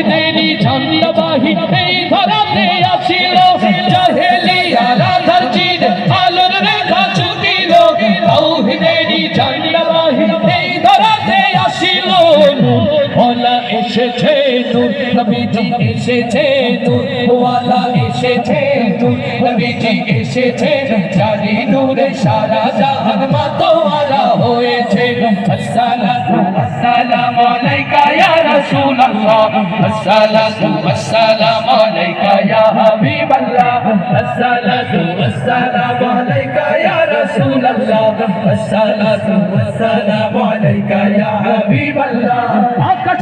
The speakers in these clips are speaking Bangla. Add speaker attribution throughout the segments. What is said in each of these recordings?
Speaker 1: তাওহিদেরই ঝন্ডাবাহী এই ধরাতে আসিল, জাহেলিয়া রাধার চির আলোর রেখা ছুটিল তাওহিদেরই ঝন্ডাবাহী এই ধরাতে আসিল। ওলা এসেছে, নূর নবীজি এসেছে, নূর ওয়ালা এসেছে, নূর নবীজি এসেছে, জানি নূরে সারা জাহান মাতোয়ারা। আকাশ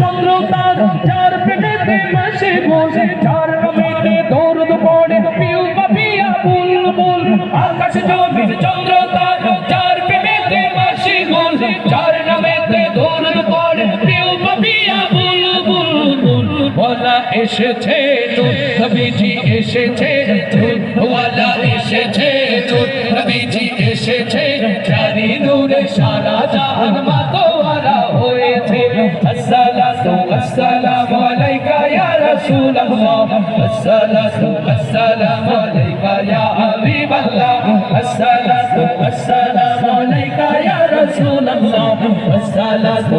Speaker 1: চন্দ্র তার চার পেটেতে মাসে বসে, চার রবেতে দৌড় পড়ে, পিউ পাপিয়া বুলবুল। আকাশ চন্দ্র বলা এসেছে নবীজি এসেছে নূর ওয়ালা এসেছে নবীজি এসেছে জানি নূরে সারা জাহান মাতোয়ারা হয়েছে। আসসালাতু আসসালামু আলাইকা ইয়া রাসূলুল্লাহ। আসসালাতু আসসালামু আলাইকা ইয়া হাবিবাল্লাহ। আসসালাতু আসসালামু আলাইকা ইয়া রাসূলুল্লাহ। আসসালাতু